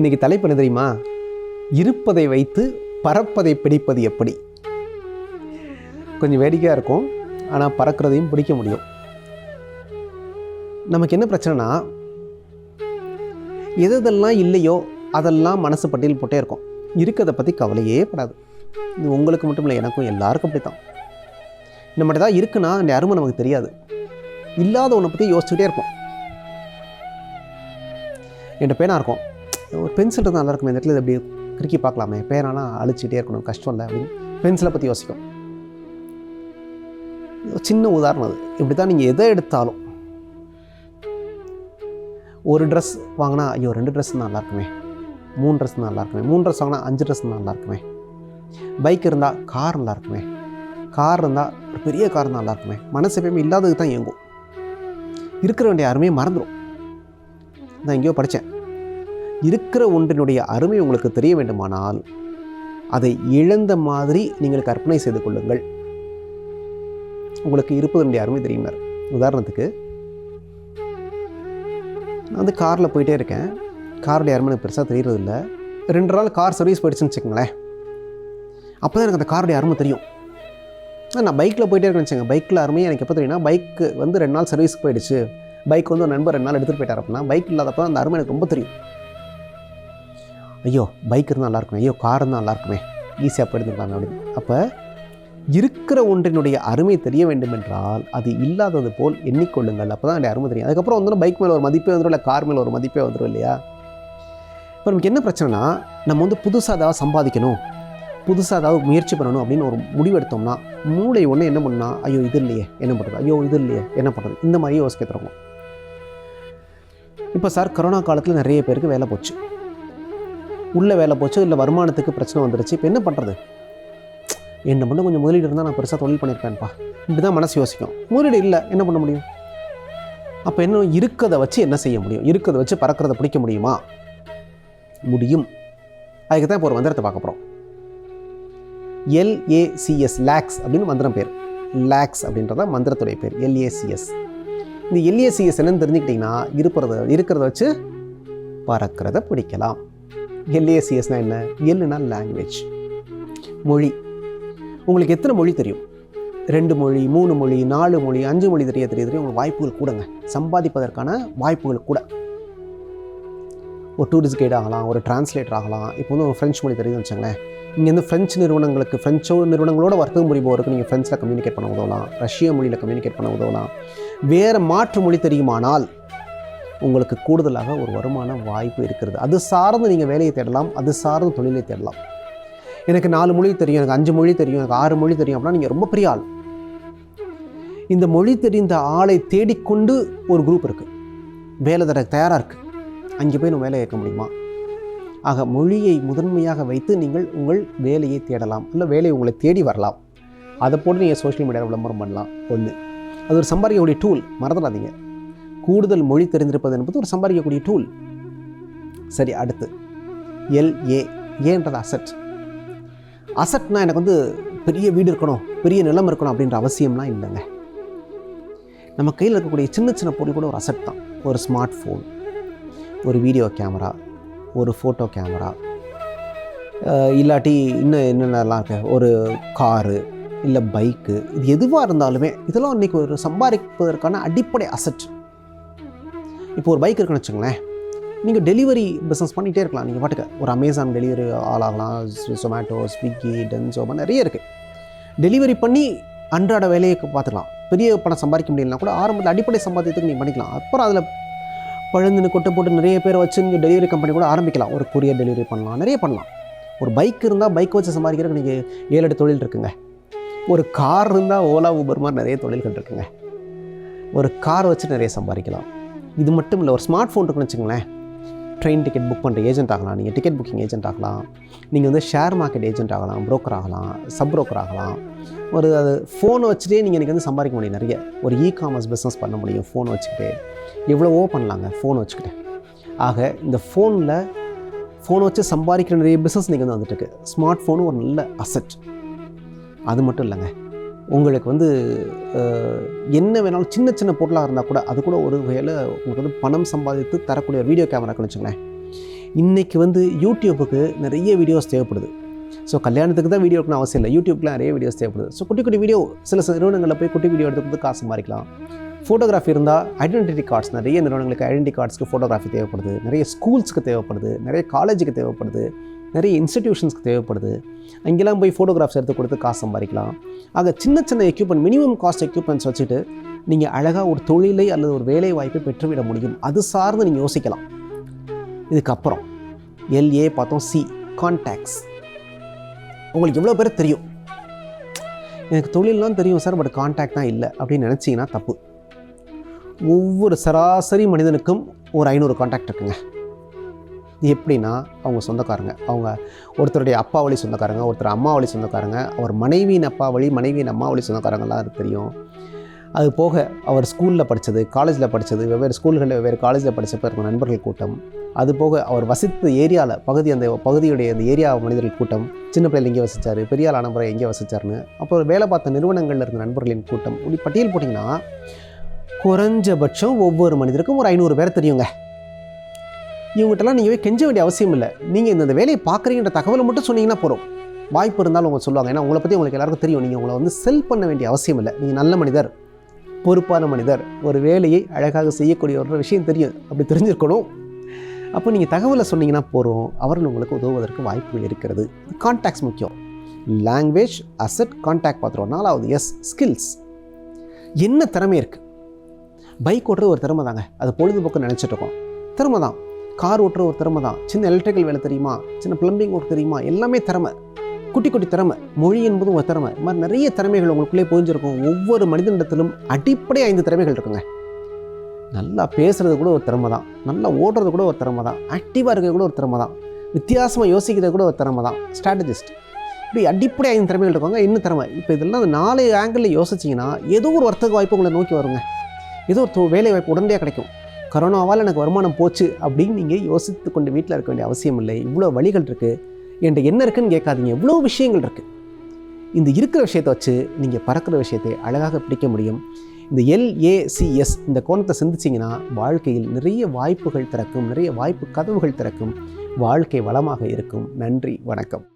இன்னைக்கு தலைப்பு என்ன தெரியுமா? இருப்பதை வைத்து பறப்பதை பிடிப்பது எப்படி? கொஞ்சம் வேடிக்கையாக இருக்கும். ஆனால் பறக்கிறதையும் பிடிக்க முடியும். நமக்கு என்ன பிரச்சனைனா எதெல்லாம் இல்லையோ அதெல்லாம் மனசு பட்டியல் போட்டே இருக்கும். இருக்கிறத பற்றி கவலையே படாது. இது உங்களுக்கு மட்டும் இல்லை எனக்கும் எல்லாருக்கும் அப்படி தான் நம்மகிட்ட தான் இருக்குன்னா அந்த அருமை நமக்கு தெரியாது. இல்லாத ஒன்றை பற்றி யோசிச்சுக்கிட்டே இருப்போம். என்கிட்ட பேனா இருக்கும். ஒரு பென்சில் இருந்தால் நல்லாயிருக்கும். இந்த இடத்துல இது அப்படி கிறுக்கி பார்க்கலாமே. பேனாலாம் அழிச்சிட்டே இருக்கணும். கஷ்டம் இல்லை அப்படின்னு பென்சிலை பற்றி யோசிக்கும். சின்ன உதாரணம் அது. இப்படி தான் நீங்கள் எதை எடுத்தாலும் ஒரு ட்ரெஸ் வாங்கினா ஐயோ ரெண்டு ட்ரெஸ் நல்லா இருக்குமே மூணு ட்ரெஸ் நல்லா இருக்குமே மூணு ட்ரெஸ் வாங்கினா அஞ்சு ட்ரெஸ் நல்லா இருக்குமே பைக் இருந்தால் கார் நல்லா இருக்குமே கார் இருந்தால் ஒரு பெரிய கார் நல்லா இருக்குமே மனசு எப்பயுமே இல்லாததுக்கு தான் இயங்கும். இருக்கிற வேண்டிய யாருமே மறந்துடும் நான் எங்கேயோ படித்தேன். இருக்கிற ஒன்றினுடைய அருமை உங்களுக்கு தெரிய வேண்டுமானால் அதை இழந்த மாதிரி நீங்கள் கற்பனை செய்து கொள்ளுங்கள். உங்களுக்கு இருப்பதனுடைய அருமை தெரியுமார்? உதாரணத்துக்கு நான் வந்து காரில் போயிட்டே இருக்கேன். காருடைய அருமை எனக்கு பெருசாக தெரியறதில்ல. ரெண்டு நாள் கார் சர்வீஸ் போயிடுச்சுன்னு வச்சுக்கோங்களேன். அப்போ தான் எனக்கு அந்த காருடைய அருமை தெரியும். நான் பைக்கில் போயிட்டே இருக்கேன்னு வச்சுங்க பைக்கில் அருமை எனக்கு எப்போ தெரியும்னா பைக்கு வந்து ரெண்டு நாள் சர்வீஸ்க்கு போயிடுச்சு. பைக் வந்து ஒரு நண்பர் ரெண்டு நாள் எடுத்துகிட்டு போயிட்டார் அப்படின்னா பைக் இல்லாதப்போ அந்த அருமை எனக்கு ரொம்ப தெரியும். ஐயோ பைக் இருந்தால் நல்லாயிருக்குமே ஐயோ கார் இருந்தால் நல்லாயிருக்குமே ஈஸியாக போயிருந்துருக்காங்க அப்படின்னு. அப்போ இருக்கிற ஒன்றினுடைய அருமை தெரிய வேண்டும் என்றால் அது இல்லாதது போல் எண்ணிக்கொள்ளுங்கள். அப்போ தான் அதோடைய அருமை தெரியும். அதுக்கப்புறம் வந்து பைக் மேலே ஒரு மதிப்பே வந்துடும் இல்லை கார் மேலே ஒரு மதிப்பே வந்துடும் இல்லையா? இப்போ நமக்கு என்ன பிரச்சனைனா நம்ம வந்து புதுசாக ஏதாவது சம்பாதிக்கணும் புதுசாக ஏதாவது முயற்சி பண்ணணும் அப்படின்னு ஒரு முடிவு எடுத்தோம்னா மூளை ஒன்று என்ன பண்ணால் ஐயோ இது இல்லையே என்ன பண்ணுறது ஐயோ இது இல்லையே என்ன பண்ணுறது இந்த மாதிரி யோசிக்க தொடங்கும். இப்போ சார் கொரோனா காலத்தில் நிறைய பேருக்கு வேலை போச்சு. உள்ளே வேலை போச்சு இல்லை வருமானத்துக்கு பிரச்சனை வந்துடுச்சு இப்போ என்ன பண்ணுறது என்ன மட்டும் கொஞ்சம் முதலீடு இருந்தால் நான் பெருசாக தொழில் பண்ணியிருப்பேன்ப்பா இப்படி தான் மனசு யோசிக்கும். முதலீடு இல்லை என்ன பண்ண முடியும்? அப்போ என்ன இருக்கதை வச்சு என்ன செய்ய முடியும்? இருக்கதை வச்சு பறக்கிறத பிடிக்க முடியுமா? முடியும். அதுக்கு தான் இப்போ ஒரு மந்திரத்தை பார்க்க போகிறோம் எல்ஏசிஎஸ் லேக்ஸ் அப்படின்னு மந்திரம் பேர். லேக்ஸ் அப்படின்றத மந்திரத்துடைய பேர் எல்ஏசிஎஸ் இந்த எல்ஏசிஎஸ் என்னன்னு தெரிஞ்சுக்கிட்டிங்கன்னா இருக்கிறத இருக்கிறத வச்சு பறக்கிறத பிடிக்கலாம். எல்ஏசிஎஸ்னால் என்ன? எல்லுனா லாங்குவேஜ் மொழி. உங்களுக்கு எத்தனை மொழி தெரியும்? ரெண்டு மொழி மூணு மொழி நாலு மொழி அஞ்சு மொழி தெரிய தெரிய தெரிய உங்களுக்கு வாய்ப்புகள் கூடங்க. சம்பாதிப்பதற்கான வாய்ப்புகள் கூட. ஒரு டூரிஸ்ட் கைட் ஆகலாம் ஒரு டிரான்ஸ்லேட்டர் ஆகலாம். இப்போ வந்து ஒரு ஃப்ரெஞ்சு மொழி தெரியுதுன்னு வச்சுங்களேன் இங்கேருந்து ஃப்ரெஞ்சு நிறுவனங்களுக்கு ஃப்ரெஞ்சோ நிறுவனங்களோட வர்த்தகம் புரிபவருக்கு நீங்கள் ஃப்ரெஞ்சில் கம்யூனிகேட் பண்ண உதவலாம். ரஷ்ய மொழியில் கம்யூனிகேட் பண்ண உதவலாம். வேறு மாற்று மொழி தெரியுமானால் உங்களுக்கு கூடுதலாக ஒரு வருமான வாய்ப்பு இருக்கிறது. அது சார்ந்து நீங்கள் வேலையை தேடலாம் அது சார்ந்து தொழிலை தேடலாம். எனக்கு நாலு மொழி தெரியும் எனக்கு அஞ்சு மொழி தெரியும் எனக்கு ஆறு மொழி தெரியும் அப்படின்னா நீங்கள் ரொம்ப பெரிய ஆள். இந்த மொழி தெரிந்த ஆளை தேடிக்கொண்டு ஒரு குரூப் இருக்குது வேலை தர தயாராக இருக்குது அங்கே போய் நம்ம வேலை ஏற்க முடியுமா? ஆக மொழியை முதன்மையாக வைத்து நீங்கள் உங்கள் வேலையை தேடலாம். இல்லை வேலையை உங்களை தேடி வரலாம். அதை போட்டு நீங்கள் சோஷியல் மீடியாவில் விளம்பரம் பண்ணலாம். ஒன்று அது ஒரு சம்பாதிக்கக்கூடிய டூல் மறந்துடாதீங்க. கூடுதல் மொழி தெரிந்திருப்பது என்பது ஒரு சம்பாதிக்கக்கூடிய டூல் சரி அடுத்து. எல்ஏ ஏன்றது அசட் அசட்னா எனக்கு வந்து பெரிய வீடு இருக்கணும் பெரிய நிலம் இருக்கணும் அப்படின்ற அவசியம்லாம் இல்லைங்க. நம்ம கையில் இருக்கக்கூடிய சின்ன சின்ன பொருள் கூட ஒரு அசட் தான். ஒரு ஸ்மார்ட் ஃபோன் ஒரு வீடியோ கேமரா ஒரு ஃபோட்டோ கேமரா இல்லாட்டி இன்னும் என்னென்னலாம் இருக்கு? ஒரு காரு இல்லை பைக்கு இது எதுவாக இருந்தாலுமே இதெல்லாம் இன்றைக்கி ஒரு சம்பாதிப்பதற்கான அடிப்படை அசட் இப்போ ஒரு பைக் இருக்குன்னு வச்சுங்களேன் நீங்கள் டெலிவரி பிஸ்னஸ் பண்ணிகிட்டே இருக்கலாம். நீங்கள் பாட்டுக்கு ஒரு அமேசான் டெலிவரி ஆளாகலாம் ஜொமேட்டோ ஸ்விக்கி டென்சோமா நிறைய இருக்குது டெலிவரி பண்ணி அன்றாட வேலையை பார்த்துக்கலாம். பெரிய பணம் சம்பாதிக்க முடியலனா கூட ஆரம்பத்தில் அடிப்படை சம்பாத்தியத்துக்கு நீங்கள் பண்ணிக்கலாம். அப்புறம் அதில் பழுந்துன்னு கொட்டை போட்டு நிறைய பேர் வச்சு நீங்கள் டெலிவரி கம்பெனி கூட ஆரம்பிக்கலாம். ஒரு கொரியர் டெலிவரி பண்ணலாம் நிறைய பண்ணலாம். ஒரு பைக் இருந்தால் பைக் வச்சு சம்பாதிக்கிறதுக்கு நீங்கள் ஏழு எட்டு தொழில் இருக்குங்க. ஒரு கார் இருந்தால் ஓலா ஊபர் மாதிரி நிறைய தொழில்கள் இருக்குங்க. ஒரு கார் வச்சு நிறைய சம்பாதிக்கலாம். இது மட்டும் இல்லை ஒரு ஸ்மார்ட் ஃபோன் இருக்குன்னு வச்சுங்களேன் ட்ரெயின் டிக்கெட் புக் பண்ணுற ஏஜென்ட் ஆகலாம் நீங்கள் டிக்கெட் புக்கிங் ஏஜென்ட் ஆகலாம். நீங்கள் வந்து ஷேர் மார்க்கெட் ஏஜென்ட் ஆகலாம் ப்ரோக்கர் ஆகலாம் சப் ப்ரோக்கர் ஆகலாம். ஒரு அது ஃபோனை வச்சுட்டே நீங்கள் இன்றைக்கி வந்து சம்பாதிக்க முடியும் நிறைய. ஒரு இ காமர்ஸ் பிஸ்னஸ் பண்ண முடியும் ஃபோனை வச்சுக்கிட்டு. எவ்வளவோ பண்ணலாங்க ஃபோனை வச்சுக்கிட்டு. ஆக இந்த ஃபோனில் ஃபோனை வச்சு சம்பாதிக்கிற நிறைய பிஸ்னஸ் நீங்கள் வந்து வந்துட்டுருக்கு ஸ்மார்ட் ஃபோனு ஒரு நல்ல அசட் அது மட்டும் இல்லைங்க. உங்களுக்கு வந்து என்ன வேணாலும் சின்ன சின்ன பொருளாக இருந்தால் கூட அது கூட ஒரு வேலை உங்களுக்கு வந்து பணம் சம்பாதித்து தரக்கூடிய வீடியோ கேமராக்குன்னு வச்சுங்களேன் இன்றைக்கி வந்து யூடியூப்புக்கு நிறைய வீடியோஸ் தேவைப்படுது. ஸோ கல்யாணத்துக்கு தான் வீடியோ எடுக்கணும் அவசியம் இல்லை. யூடியூப்பில் நிறைய வீடியோஸ் தேவைப்படுது. ஸோ குட்டி குட்டி வீடியோ சில சில நிறுவனங்களில் போய் குட்டி வீடியோ எடுத்து கொடுத்து காசு சம்பாதிக்கலாம். ஃபோட்டோகிராஃபி இருந்தால் ஐடென்டிட்டி கார்ட்ஸ் நிறைய நிறுவனங்களுக்கு ஐடென்டி கார்ட்ஸ்க்கு ஃபோட்டோகிராஃபி தேவைப்படுது. நிறைய ஸ்கூல்ஸ்க்கு தேவைப்படுது. நிறைய காலேஜுக்கு தேவைப்படுது. நிறைய இன்ஸ்டிடியூஷன்ஸ்க்கு தேவைப்படுது. அங்கெல்லாம் போய் ஃபோட்டோகிராஃப்ஸ் எடுத்து கொடுத்து காசு சம்பாதிக்கலாம். ஆக சின்ன சின்ன எக்யூப்மெண்ட் மினிமம் காஸ்ட் எக்யூப்மெண்ட்ஸ் வச்சுட்டு நீங்கள் அழகாக ஒரு தொழிலை அல்லது ஒரு வேலை வாய்ப்பை பெற்றுவிட முடியும். அது சார்ந்து நீங்கள் யோசிக்கலாம். இதுக்கப்புறம் எல்ஏ பார்த்தோம் சி கான்டாக்ட்ஸ் உங்களுக்கு எவ்வளோ பேர் தெரியும்? எனக்கு தொழிலெலாம் தெரியும் சார் பட் கான்டாக்ட் தான் இல்லை. அப்படின்னு நினச்சிங்கன்னா தப்பு. ஒவ்வொரு சராசரி மனிதனுக்கும் ஒரு ஐநூறு கான்டாக்ட் இருக்குங்க. இது எப்படின்னா அவங்க சொந்தக்காரங்க. அவங்க ஒருத்தருடைய அப்பா வழி சொந்தக்காரங்க ஒருத்தர் அம்மா வழி சொந்தக்காரங்க அவர் மனைவியின் அப்பா வழி மனைவியின் அம்மா வழி சொந்தக்காரங்களாம் எனக்கு தெரியும். அது போக அவர் ஸ்கூலில் படித்தது காலேஜில் படித்தது வெவ்வேறு ஸ்கூல்களில் வெவ்வேறு காலேஜில் படித்தப்ப இருக்கும் நண்பர்கள் கூட்டம். அது போக அவர் வசித்த ஏரியாவில் பகுதி அந்த பகுதியுடைய அந்த ஏரியா மனிதர்கள் கூட்டம். சின்ன பிள்ளைகள் எங்கே வசிச்சார் பெரிய ஆளான எங்கே வசித்தார்னு அப்புறம் வேலை பார்த்த நிறுவனங்களில் இருந்த நண்பர்களின் கூட்டம். இப்படி பட்டியல் போட்டிங்கன்னா குறைஞ்சபட்சம் ஒவ்வொரு மனிதருக்கும் ஒரு ஐநூறு பேர் தெரியுங்க. இவங்ககிட்டலாம் நீங்கள் போய் கெஞ்ச வேண்டிய அவசியம் இல்லை. நீங்கள் இந்த வேலையை பார்க்குறீங்கன்ற தகவலை மட்டும் சொன்னீங்கன்னா போகிறோம் வாய்ப்பு இருந்தாலும் அவங்க சொல்லுவாங்க. ஏன்னா உங்களை பற்றி உங்களுக்கு எல்லாருக்கும் தெரியும். நீங்கள் உங்களை வந்து செல் பண்ண வேண்டிய அவசியம் இல்லை. நீங்கள் நல்ல மனிதர் பொறுப்பான மனிதர் ஒரு வேலையை அழகாக செய்யக்கூடிய ஒரு விஷயம் தெரியும். அப்படி தெரிஞ்சிருக்கணும். அப்போ நீங்கள் தகவலை சொன்னீங்கன்னா போகிறோம் அவர்கள் உங்களுக்கு உதவுவதற்கு வாய்ப்புகள் இருக்கிறது. கான்டாக்ட்ஸ் முக்கியம். லாங்குவேஜ் அசட் கான்டாக்ட் பார்த்துருவோம். நாலாவது எஸ் ஸ்கில்ஸ் என்ன திறமை இருக்குது பைக் ஓட்டுறது ஒரு திறமை தாங்க. அது பொழுதுபோக்கு நினச்சிட்ருக்கோம் திறமை தான். கார் ஓட்டுற ஒரு திறமை தான். சின்ன எலக்ட்ரிக்கல் வேலை தெரியுமா? சின்ன பிளம்பிங் ஒர்க் தெரியுமா? எல்லாமே திறமை. குட்டி குட்டி திறமை. மொழி என்பதும் ஒரு திறமை. இது மாதிரி நிறைய திறமைகள் உங்களுக்குள்ளே புரிஞ்சிருக்கும். ஒவ்வொரு மனிதனிடத்திலும் அடிப்படை ஐந்து திறமைகள் இருக்குங்க. நல்லா பேசுறது கூட ஒரு திறமை தான். நல்லா ஓடுறது கூட ஒரு திறமை தான். ஆக்டிவாக இருக்கிறது கூட ஒரு திறமை தான். வித்தியாசமாக யோசிக்கிறது கூட ஒரு திறமை தான். ஸ்ட்ராட்டஜிஸ்ட் இப்படி அடிப்படை ஐந்து திறமைகள் இருக்காங்க. இன்னும் திறமை. இப்போ இதெல்லாம் நாலு ஆங்கிளில் யோசிச்சிங்கன்னா ஏதோ ஒரு வர்த்தக வாய்ப்பு உங்களை நோக்கி வருங்க. ஏதோ ஒரு தொ- வேலை வாய்ப்பு உடனடியாக கிடைக்கும். கரோனாவால் எனக்கு வருமானம் போச்சு அப்படின்னு நீங்கள் யோசித்து கொண்டு வீட்டில் இருக்க வேண்டிய அவசியம் இல்லை. இவ்வளோ வழிகள் இருக்குது என்கிட்ட என்ன இருக்குன்னு கேட்காதீங்க. இவ்வளோ விஷயங்கள் இருக்குது இந்த இருக்கிற விஷயத்தை வச்சு நீங்கள் பறக்கிற விஷயத்தை அழகாக பிடிக்க முடியும். இந்த எல்ஏசிஎஸ் இந்த கோணத்தை சிந்திச்சிங்கன்னா வாழ்க்கையில் நிறைய வாய்ப்புகள் திறக்கும். நிறைய வாய்ப்பு கதவுகள் திறக்கும். வாழ்க்கை வளமாக இருக்கும். நன்றி. வணக்கம்.